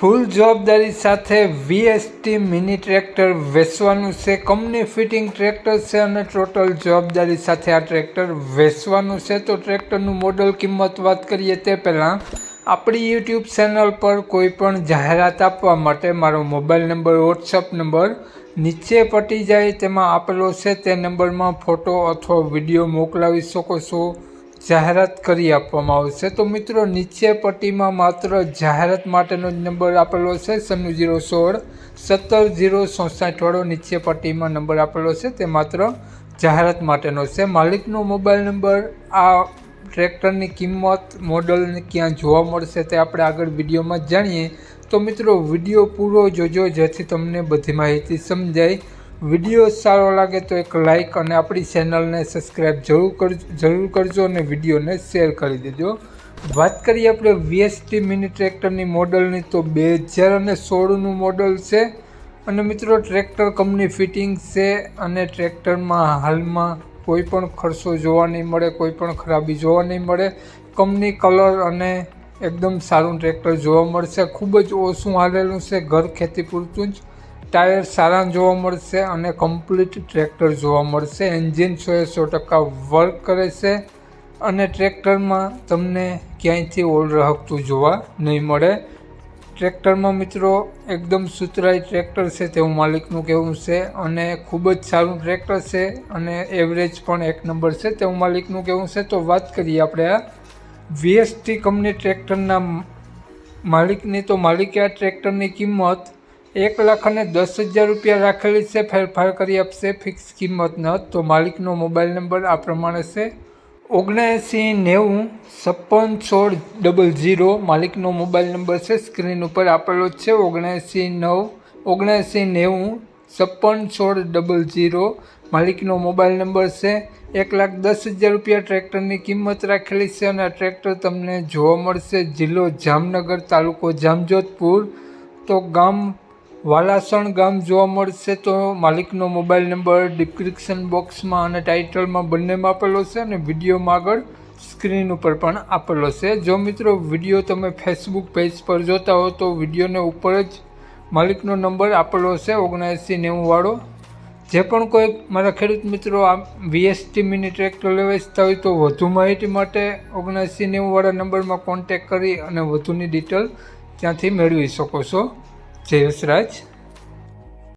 ફૂલ જવાબદારી સાથે VST mini tractor વેચવાનું છે. કંપની ફિટિંગ ટ્રેક્ટર છે અને ટોટલ જવાબદારી સાથે આ ટ્રેક્ટર વેચવાનું છે. તો ટ્રેક્ટરનું મોડલ કિંમત વાત કરીએ તે પહેલાં આપણી યુટ્યુબ ચેનલ પર કોઈ પણ જાહેરાત આપવા માટે મારો મોબાઈલ નંબર વોટ્સઅપ નંબર નીચે પટી જાય. તેમાં આપેલો છે. તે નંબરમાં ફોટો અથવા વીડિયો મોકલાવી શકો છો. જાહેરાત કરી આપવામાં આવશે તો મિત્રો, નીચે પટ્ટીમાં માત્ર જાહેરાત માટેનો જ નંબર આપેલો છે. સન્નું જીરો સોળ, સત્તર જીરો ચોસાઠ વાળો નીચે પટ્ટીમાં નંબર આપેલો છે. તે માત્ર જાહેરાત માટેનો છે. માલિકનો મોબાઈલ નંબર, આ ટ્રેક્ટરની કિંમત, મોડલને ક્યાં જોવા મળશે તે આપણે આગળ વિડીયોમાં જાણીએ. તો મિત્રો, વીડિયો પૂરો જોજો, જેથી તમને બધી માહિતી સમજાય. વીડિયો સારો લાગે તો એક લાઇક અને આપણી ચેનલને સબસ્ક્રાઈબ જરૂર કરજો જરૂર કરજો અને વિડીયોને શેર કરી દેજો. વાત કરીએ આપણે વીએસટી મિની ટ્રેક્ટરની મોડલની તો બે હજાર અને સોળનું મોડલ છે. અને મિત્રો ટ્રેક્ટર કંપની ફિટિંગ છે અને ટ્રેક્ટરમાં હાલમાં કોઈ પણ ખર્ચો જોવા નહીં મળે, કોઈ પણ ખરાબી જોવા નહીં મળે. કંપની કલર અને એકદમ સારું ટ્રેક્ટર જોવા મળશે. ખૂબ જ ઓછું હાલેલું છે, ઘર ખેતી પૂરતું જ. ટાયર સારા જોવા મળશે અને કમ્પ્લીટ ટ્રેક્ટર જોવા મળશે. એન્જિન સો એ સો ટકા વર્ક કરે છે અને ટ્રેક્ટરમાં તમને ક્યાંયથી ઓલ રહકતું જોવા નહીં મળે. ટ્રેક્ટરમાં મિત્રો એકદમ સુતરાઈ ટ્રેક્ટર છે તેવું માલિકનું કહેવું છે અને ખૂબ જ સારું ટ્રેક્ટર છે અને એવરેજ પણ એક નંબર છે તેવું માલિકનું કહેવું છે. તો વાત કરીએ આપણે આ વીએસટી કંપની ટ્રેક્ટરના માલિકની. તો માલિકે આ ટ્રેક્ટરની કિંમત એક લાખ અને દસ હજાર રૂપિયા રાખેલી છે, ફેરફાર કરી આપશે ફિક્સ કિંમત ન તો માલિકનો મોબાઈલ નંબર આ પ્રમાણે છે. ઓગણએંસી નેવું છપ્પન સોળ ડબલ ઝીરો માલિકનો મોબાઈલ નંબર છે સ્ક્રીન ઉપર આપેલો છે ઓગણએંસી નવ ઓગણએંસી નેવું, છપ્પન સોળ ડબલ ઝીરો માલિકનો મોબાઈલ નંબર છે. એક લાખ દસ હજાર રૂપિયા ટ્રેક્ટરની કિંમત રાખેલી છે અને આ ટ્રેક્ટર તમને જોવા મળશે જિલ્લો જામનગર તાલુકો જામજોધપુર. તો ગામ વાલાસણ ગામ જોવા મળશે તો માલિકનો મોબાઈલ નંબર ડિસ્ક્રિપ્શન બોક્સમાં અને ટાઇટલમાં બંનેમાં આપેલો છે અને વિડીયોમાં આગળ સ્ક્રીન ઉપર પણ આપેલો છે. જો મિત્રો વીડિયો તમે ફેસબુક પેજ પર જોતા હો તો વિડીયોને ઉપર જ માલિકનો નંબર આપેલો છે, ઓગણએંસી નેવુંવાળો જે પણ કોઈ મારા ખેડૂત મિત્રો આ વીએસટી મિની ટ્રેક્ટર લેવા ઇચ્છતા હોય તો વધુ માહિતી માટે ઓગણએંસી નેવુંવાળા નંબરમાં કોન્ટેક કરી અને વધુની ડિટેલ ત્યાંથી મેળવી શકો છો. જય યશરાજ